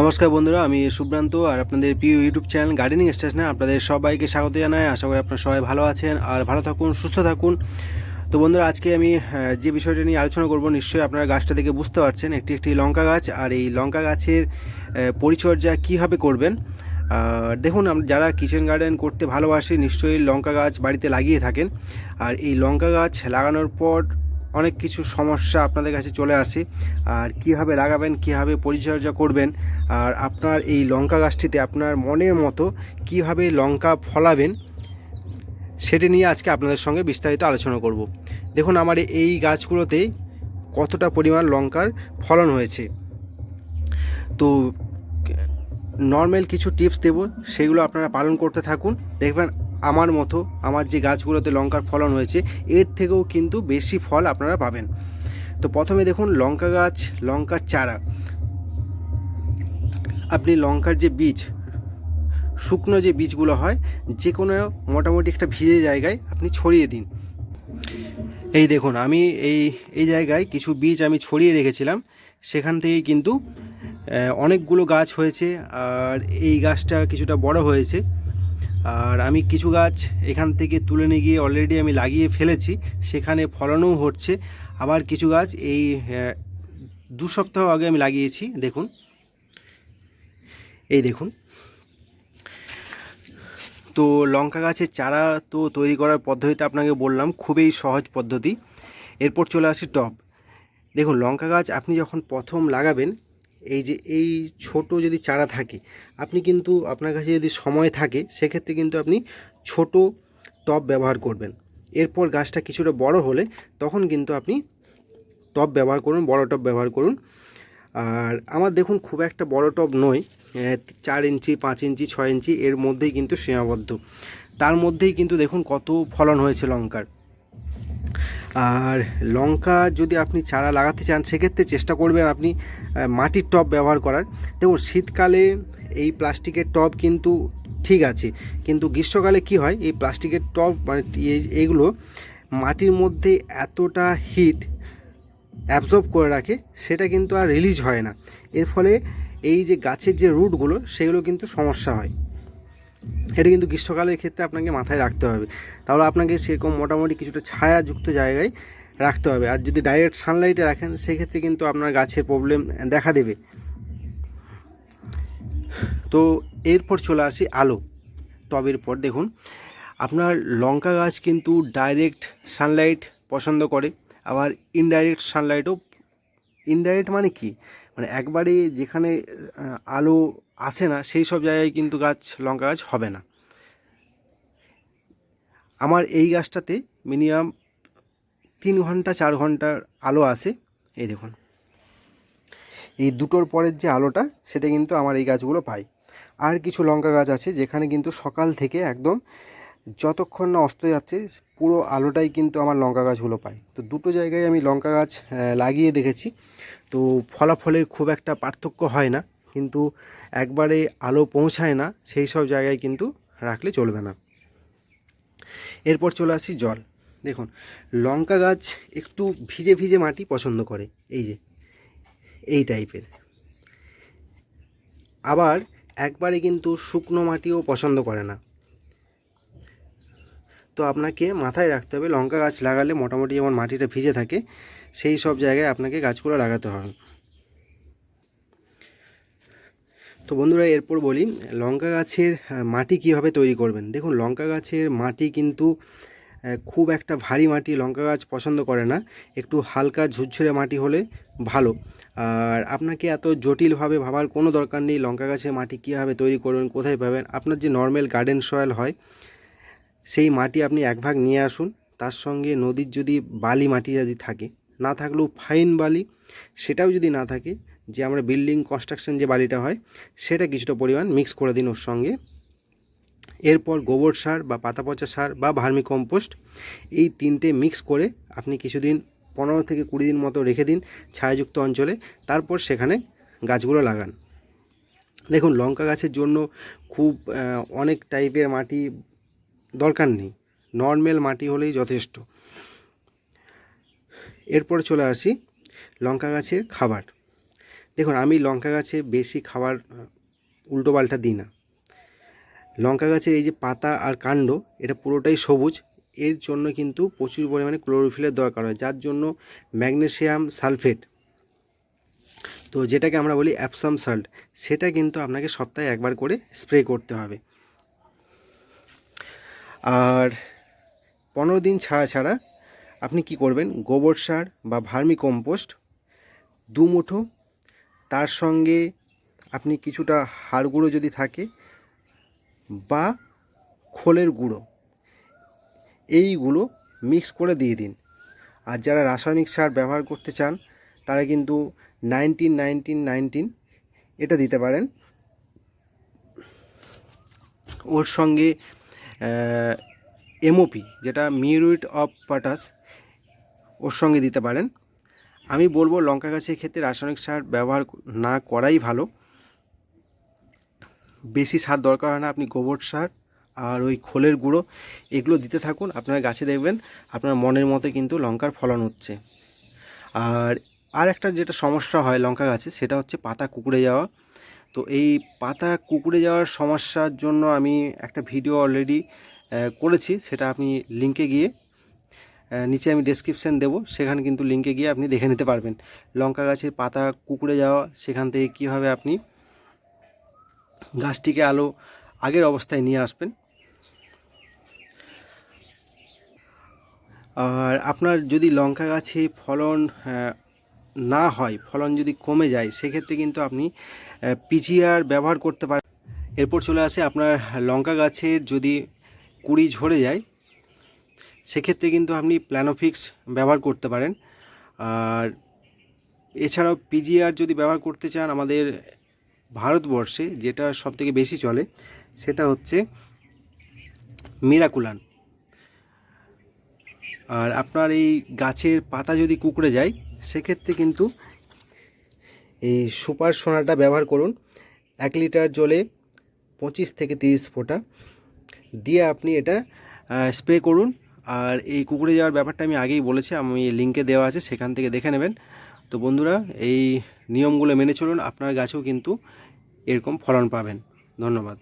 নমস্কার বন্ধুরা, আমি সুব্রান্ত আর আপনাদের প্রিয় ইউটিউব চ্যানেল গার্ডেনিং স্টেশনে আপনাদের সবাইকে স্বাগত জানাই। আশা করি আপনারা সবাই ভালো আছেন আর ভালো থাকুন, সুস্থ থাকুন। তো বন্ধুরা, আজকে আমি যে বিষয়টা নিয়ে আলোচনা করব, নিশ্চয়ই আপনারা গাছটা দেখে বুঝতে পারছেন, একটি একটি লঙ্কা গাছ। আর এই লঙ্কা গাছের পরিচর্যা কীভাবে করবেন? আর দেখুন যারা কিচেন গার্ডেন করতে ভালোবাসি, নিশ্চয়ই লঙ্কা গাছ বাড়িতে লাগিয়ে থাকেন। আর এই লঙ্কা গাছ লাগানোর পর অনেক কিছু সমস্যা আপনাদের কাছে চলে আসে। আর কীভাবে লাগাবেন, কীভাবে পরিচর্যা করবেন, আর আপনার এই লঙ্কা গাছটিতে আপনার মনের মতো কীভাবে লঙ্কা ফলাবেন, সেটা নিয়ে আজকে আপনাদের সঙ্গে বিস্তারিত আলোচনা করব। দেখুন, আমার এই গাছগুলোতে কতটা পরিমাণ লঙ্কার ফলন হয়েছে। তো নর্মাল কিছু টিপস দেব, সেগুলো আপনারা পালন করতে থাকুন। দেখবেন আমার মতো, আমার যে গাছগুলোতে লঙ্কার ফলন হয়েছে, এর থেকেও কিন্তু বেশি ফল আপনারা পাবেন। তো প্রথমে দেখুন লঙ্কা গাছ, লঙ্কার চারা। আপনি লঙ্কার যে বীজ, শুকনো যে বীজগুলো হয় যে কোনো মোটামুটি একটা ভিজে জায়গায় আপনি ছড়িয়ে দিন। এই দেখুন, আমি এই এই জায়গায় কিছু বীজ আমি ছড়িয়ে রেখেছিলাম। সেখান থেকেই কিন্তু অনেকগুলো গাছ হয়েছে, আর এই গাছটা কিছুটা বড় হয়েছে। আর আমি কিছু গাছ এখান থেকে তুলে নিয়ে গিয়ে অলরেডি আমি লাগিয়ে ফেলেছি, সেখানে ফলনও হচ্ছে। আবার কিছু গাছ এই দু সপ্তাহ আগে আমি লাগিয়েছি, দেখুন। এই দেখুন। তো লঙ্কা গাছের চারা তো তৈরি করার পদ্ধতিটা আপনাকে বললাম, খুবই সহজ পদ্ধতি। এরপর চলে আসি টব। দেখুন, লঙ্কা গাছ আপনি যখন প্রথম লাগাবেন এই যে, এই ছোট যদি চারা থাকে, আপনি কিন্তু আপনার কাছে যদি সময় থাকে, সেক্ষেত্রে কিন্তু আপনি ছোট টব ব্যবহার করবেন। এরপর গাছটা কিছুটা বড় হলে তখন কিন্তু আপনি টব ব্যবহার করুন, বড় টব ব্যবহার করুন। আর আমার দেখুন খুব একটা বড় টব নয় চার ইঞ্চি, পাঁচ ইঞ্চি, ছয় ইঞ্চি, এর মধ্যেই কিন্তু সীমাবদ্ধ। তার মধ্যেই কিন্তু দেখুন কত ফলন হয়েছে লঙ্কার। আর লঙ্কা যদি আপনি চারা লাগাতে চান, সেক্ষেত্রে চেষ্টা করবেন আপনি মাটির টব ব্যবহার করার। দেখুন, শীতকালে এই প্লাস্টিকের টব কিন্তু ঠিক আছে, কিন্তু গ্রীষ্মকালে কি হয়, এই প্লাস্টিকের টব মানে এই- এইগুলো মাটির মধ্যে এতটা হিট অ্যাবজর্ব করে রাখে, সেটা কিন্তু আর রিলিজ হয় না। এর ফলে এই যে গাছের যে রুটগুলো, সেগুলো কিন্তু সমস্যা হয়। এটা কিন্তু গ্রীষ্মকালের ক্ষেত্রে আপনাকে মাথায় রাখতে হবে। তাহলে আপনাকে সেরকম মোটামুটি কিছুটা ছায়াযুক্ত জায়গায় রাখতে হবে। আর যদি ডাইরেক্ট সানলাইটে রাখেন, সেক্ষেত্রে কিন্তু আপনার গাছের প্রবলেম দেখা দেবে। তো এরপর চলে আসি আলো। টবের পর দেখুন, আপনার লঙ্কা গাছ কিন্তু ডাইরেক্ট সানলাইট পছন্দ করে। আবার ইনডাইরেক্ট সানলাইটও ইনডাইরেক্ট মানে কি? মানে একবারে যেখানে আলো আসে না, সেই সব জায়গায় কিন্তু গাছ, লঙ্কা গাছ হবে না। আমার এই গাছটাতে মিনিমাম তিন ঘণ্টা, চার ঘণ্টার আলো আসে। এই দেখুন। এই দুটোর পরের যে আলোটা, সেটা কিন্তু আমার এই গাছগুলো পায়। আর কিছু লঙ্কা গাছ আছে, যেখানে কিন্তু সকাল থেকে একদম যতক্ষণ না অস্ত যাচ্ছে, পুরো আলোটাই কিন্তু আমার লঙ্কা গাছগুলো পায়। তো দুটো জায়গায় আমি লঙ্কা গাছ লাগিয়ে দেখেছি। তো ফলাফলের খুব একটা পার্থক্য হয় না। কিন্তু একবারে আলো পৌঁছায় না, সেই সব জায়গায় কিন্তু রাখলে চলবে না। এরপর চলে আসি জল। দেখুন, লঙ্কা গাছ একটু ভিজে ভিজে মাটি পছন্দ করে, এই যে, এই টাইপের। আবার একবারে কিন্তু শুকনো মাটিও পছন্দ করে না। তো আপনাকে মাথায় রাখতে হবে, লঙ্কা গাছ লাগালে মোটামুটি যেমন মাটিটা ভিজে থাকে, সেই সব জায়গায় আপনাকে গাছগুলো লাগাতে হবে। তো বন্ধুরা, এরপর বলি, লঙ্কা গাছের মাটি কীভাবে তৈরি করবেন? দেখুন, লঙ্কা গাছের মাটি কিন্তু খুব একটা ভারী মাটি লঙ্কা গাছ পছন্দ করে না। একটু হালকা ঝুরঝুরে মাটি হলে ভালো। আর আপনাকে এত জটিলভাবে ভাবার কোনো দরকার নেই, লঙ্কা গাছের মাটি কীভাবে তৈরি করবেন, কোথায় পাবেন। আপনার যে নর্মাল গার্ডেন সয়েল হয়, সেই মাটি আপনি এক ভাগ নিয়ে আসুন। তার সঙ্গে নদীর যদি বালি মাটি যদি থাকে, না থাকলেও ফাইন বালি, সেটাও যদি না থাকে যে আমরা বিল্ডিং কনস্ট্রাকশন যে বালিটা হয়, সেটা কিছুটা পরিমাণ মিক্স করে দিন ওর সঙ্গে। এরপর গোবর সার বা পাতা পচা সার বা ভার্মি কম্পোস্ট এই তিনটে মিক্স করে আপনি কিছুদিন, পনেরো থেকে কুড়ি দিন মতো রেখে দিন ছায়াযুক্ত অঞ্চলে। তারপর সেখানে গাছগুলো লাগান। দেখুন, লঙ্কা গাছের জন্য খুব অনেক টাইপের মাটি দরকার নেই। নর্মাল মাটি হলেই যথেষ্ট। এরপরে চলে আসি লঙ্কা গাছের খাবার। দেখুন, আমি লঙ্কা গাছে বেশি খাবার উল্টোপাল্টা দিই না। লঙ্কা গাছের এই যে পাতা আর কাণ্ড, এটা পুরোটাই সবুজ। এর জন্য কিন্তু প্রচুর পরিমাণে ক্লোরোফিলের দরকার হয়, যার জন্য ম্যাগনেসিয়াম সালফেট, তো যেটাকে আমরা বলি অ্যাপসাম সল্ট, সেটা কিন্তু আপনাকে সপ্তাহে একবার করে স্প্রে করতে হবে। আর পনেরো দিন ছাড়া ছাড়া আপনি কি করবেন, গোবর সার বা ভার্মি কম্পোস্ট, দু মুঠো তার সঙ্গে আপনি কিছুটা হাড় গুঁড়ো যদি থাকে বা খোলের গুঁড়ো, এইগুলো মিক্স করে দিয়ে দিন। আর যারা রাসায়নিক সার ব্যবহার করতে চান, তারা কিন্তু নাইনটিন নাইনটিন নাইনটিন এটা দিতে পারেন। ওর সঙ্গে এমওপি যেটা মিউরিট অফ পটাস ওর সঙ্গে দিতে পারেন। আমি বলব লঙ্কা গাছের ক্ষেত্রে রাসায়নিক সার ব্যবহার না করাই ভালো। বেশি সার দরকার হয় না, আপনি গোবর সার আর ওই খোলের গুঁড়ো এগুলো দিতে থাকুন, আপনার গাছে দেখবেন আপনার মনের মতো কিন্তু লঙ্কার ফলন হচ্ছে। আর আর একটা যেটা সমস্যা হয় লঙ্কা গাছে সেটা হচ্ছে পাতা কুকুড়ে যাওয়া। তো এই পাতা কুকুড়ে যাওয়ার সমস্যার জন্য আমি একটা ভিডিও অলরেডি করেছি, সেটা আপনি লিঙ্কে গিয়ে নিচে আমি ডেসক্রিপশান দেবো, সেখানে কিন্তু লিঙ্কে গিয়ে আপনি দেখে নিতে পারবেন। লঙ্কা গাছের পাতা কুকুড়ে যাওয়া, সেখান থেকে কীভাবে আপনি গাছটিকে আলো আগের অবস্থায় নিয়ে আসবেন। আর আপনার যদি লঙ্কা গাছে ফলন না হয়, ফলন যদি কমে যায়, সেক্ষেত্রে কিন্তু আপনি পিজিআর ব্যবহার করতে পারেন। এরপর চলে আসে আপনার লঙ্কা গাছের যদি কুড়ি ঝরে যায় সেক্ষেত্রে কিন্তু আপনি প্ল্যানোফিক্স ব্যবহার করতে পারেন। আর এছাড়াও পিজিআর যদি ব্যবহার করতে চান আমাদের ভারতবর্ষে, যেটা সবথেকে বেশি চলে, সেটা হচ্ছে মিরাকুলান। আর আপনার এই গাছের পাতা যদি কুকড়ে যায়, সেক্ষেত্রে কিন্তু এই সুপার সোনাটা ব্যবহার করুন। এক লিটার জলে পঁচিশ থেকে তিরিশ ফোঁটা। দিয়ে আপনি এটা স্প্রে করুন। আর এই কুকুরে যাওয়ার ব্যাপারটা আমি আগেই বলেছি, আমি লিঙ্কে দেওয়া আছে, সেখান থেকে দেখে নেবেন। তো বন্ধুরা, এই নিয়মগুলো মেনে চলুন, আপনার গাছেও কিন্তু এরকম ফলন পাবেন। ধন্যবাদ।